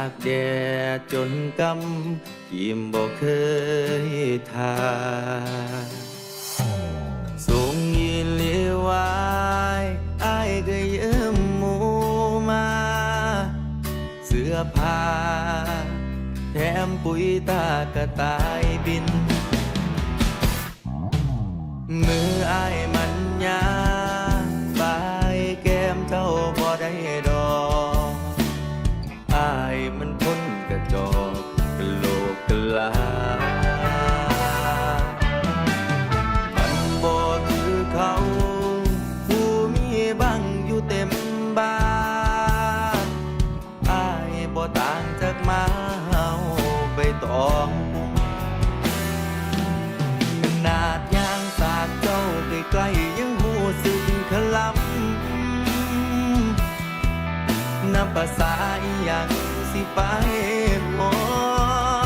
ากแดดจนกำยิ้มบอกเคยทาสูงยนเลียวายอายก็เยิ้มมูมา เสื้อผ้าแถมปุ๋ยตากระตายบิน มืออายมันยา กมาเอาใบตองขนาดยางสาดเจ้าใกล้ๆยังหูสึกขลำน้ำภาษาอีหยังสิไปหอ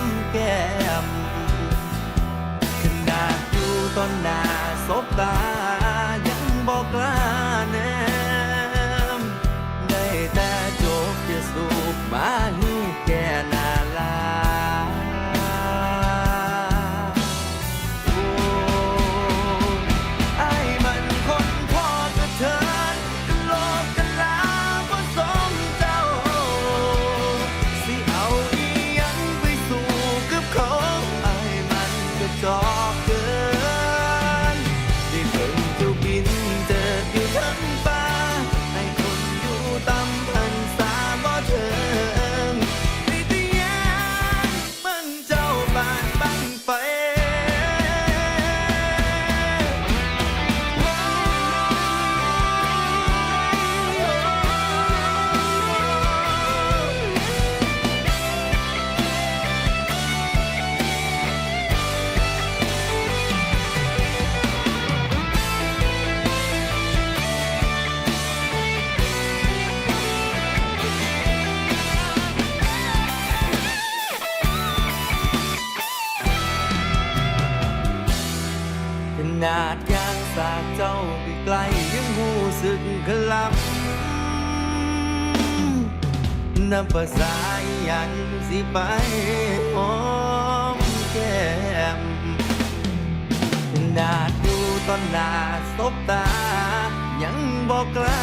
มแก้มขนาดอยู่ตอนหน้าศบตา ภาษาอยัางสิไปหอมแก้มนาดูตอนหน้าสบตา ยังบอกลา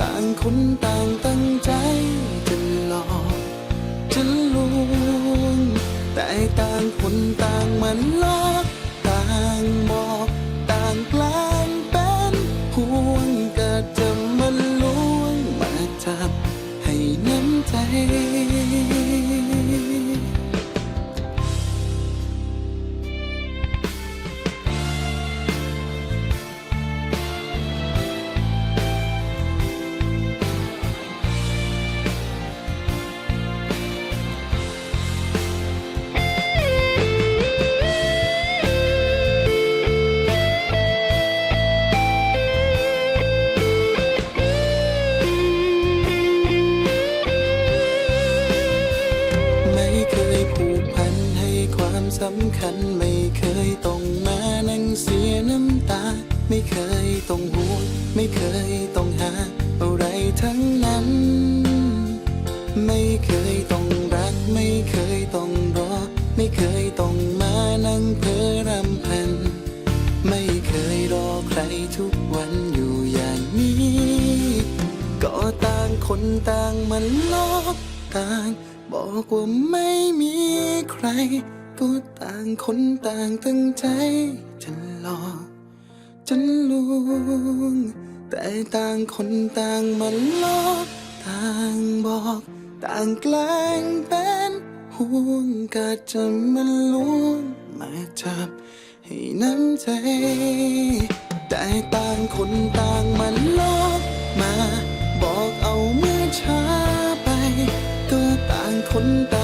ต่างคนต่างตั้งใจจะหลอกจะลวงแต่ต่างคนต่าง คนต่างมันลอกต่าง บอกว่าไม่มีใคร ก็ต่างคนต่างตั้งใจจะหลอกจะลวงแต่ต่างคนต่างมันลอกต่างบอก ต่างแกล้งเป็นห่วงก็จะมันลวงมาจับให้น้ำใจ แต่ต่างคนต่างมันลอกมา คนต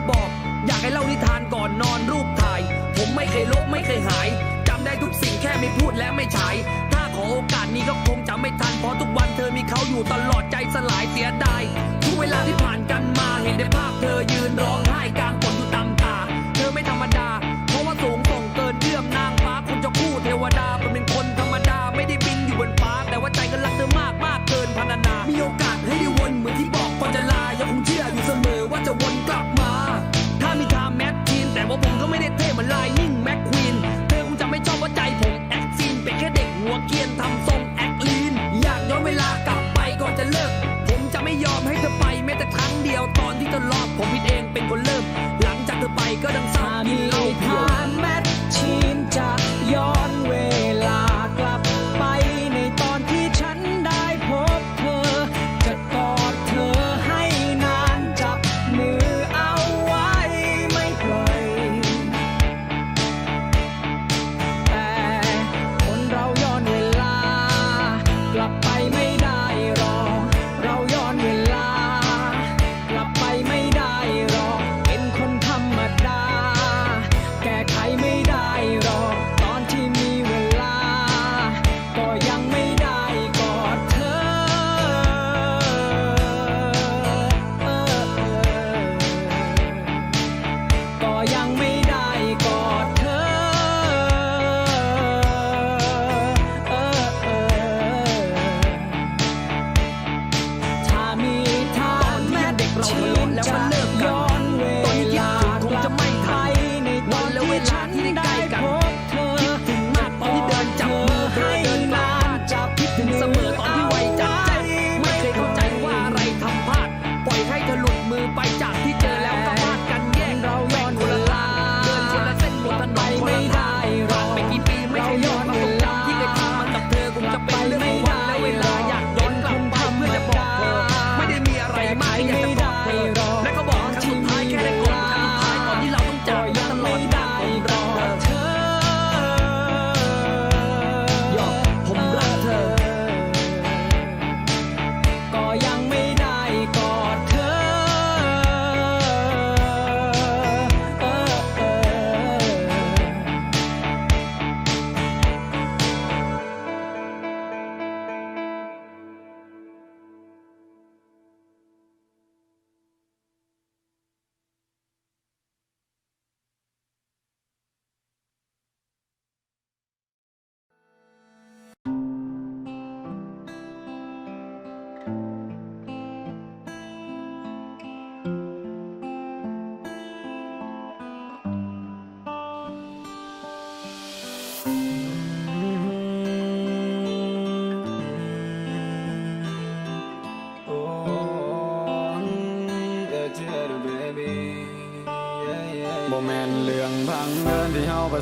อบอก อยากให้เล่านิทานก่อนนอนรูปถ่าย ผมไม่เคยลบไม่เคยหายจำได้ทุกสิ่งแค่ไม่พูดและไม่ฉาย ถ้าขอโอกาสนี้ก็คงจะไม่ทันเพราะทุกวันเธอมีเขาอยู่ตลอดใจสลายเสียดายทุกเวลาที่ผ่านกันมาเห็นได้ภาพเธอยืนร้องไห้กลางฝนอยู่ตามตา เธอไม่ทำ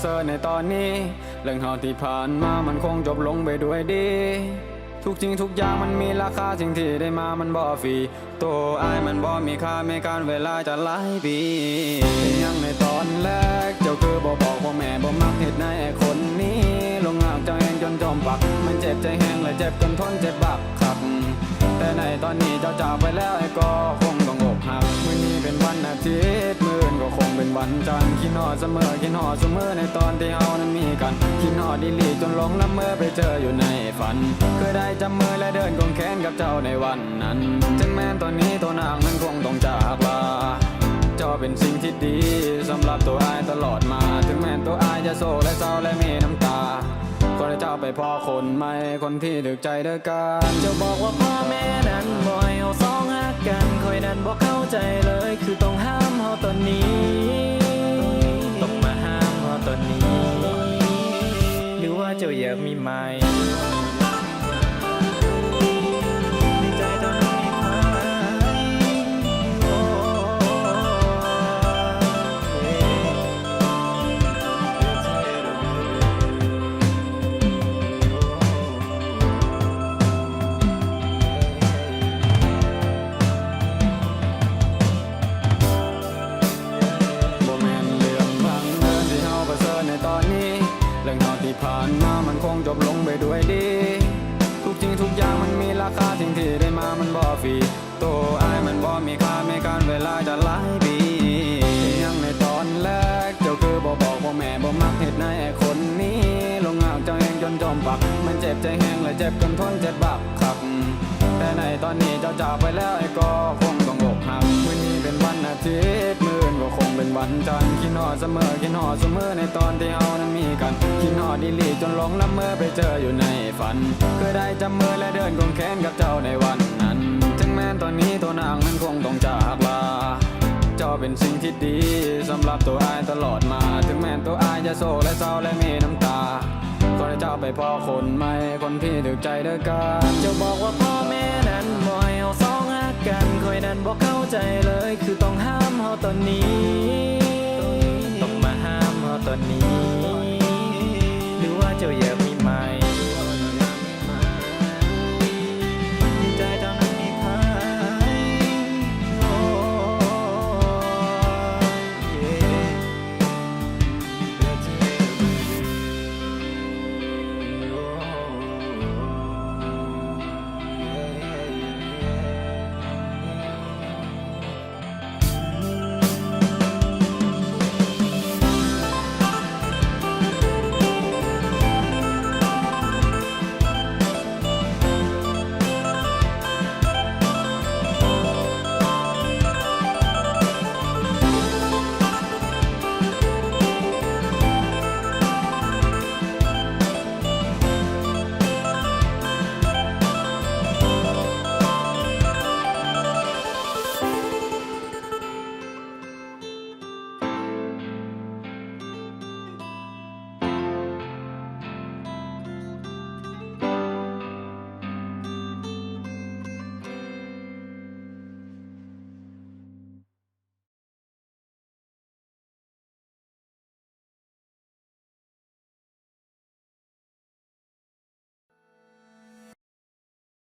เซอร์ในตอนนี้ เรื่องราวที่ผ่านมามันคงจบลงไปด้วยดี ทุกจริงทุกอย่างมันมีราคาสิ่งที่ได้มามันบ่ฟรีตัวไอ้มันบ่มีค่าไม่การเวลาจะหลายปีเป็นยังในตอนแรก เจ้าคือบ่บอกว่าแม่บ่มักเหตุในไอ้คนนี้ ลงหลักจ้าแหงจนจอมปัก มันเจ็บใจแห้งและเจ็บจนทนเจ็บบักขักแต่ในตอนนี้เจ้าจากไปแล้วไอ้ก็คง เป็นวันอาทิตย์มื้ออื่นก็คงเป็นวันจันทร์คิดฮอดเสมอคิดฮอดเสมอในตอนที่เฮานั้นมีกันคิดฮอดดีลีจนหลงละเมอไปเจออยู่ในฝันเคยได้จับมือและเดินกงแขนกับเจ้าในวันนั้นถึงแม้ตอนนี้ตัวนางนั้นคงต้องจากลาเจ้าเป็นสิ่งที่ดีสำหรับตัวอายตลอดมา ถึงแม้ตัวอายจะโศกและเศร้าและมีน้ำตาก็ได้เจ้าไปพ่อคนใหม่คนที่ถึกใจเด้อกันเจ้าบอกว่าพ่อแม่นั้นบ่ให้เฮาสองหักกันคอยนั้นบ่เข้าใจ จ็บใจแห้งและเจ็บจนทนเจ็บบักคักแต่ในตอนนี้เจ้าจากไปแล้วไอ้ก็คงต้องอกหักมื้อนี้เป็นวันอาทิตย์มื้ออื่นก็คงเป็นวันจันทร์คิดฮอดเสมอคิดฮอดเสมอในตอนที่เฮานั้นมีกันคิดฮอดดีลีจนหลงละเมอไปเจออยู่ในฝันเคยได้จับมือและเดินกงแขนกับเจ้าในวันนั้นถึงแม้ตอนนี้ตัวนางนั้นคงต้องจากลาเจ้าเป็นสิ่งที่ดีสำหรับตัวอายตลอดมา ถึงแม้ตัวอายจะโศกและเศร้าและมีน้ำตา คนจ้ไปพอคนใหม่คนที่ถึกใจเด้อกันจะบอกว่าพ่อแม่นั้นบ่อยเอาสองหักกันคอยนั้นบอกเข้าใจเลย คือต้องห้ามเฮาตอนนี้ ต้องมาห้ามเฮาตอนนี้ หรือว่าเจ้าอย่า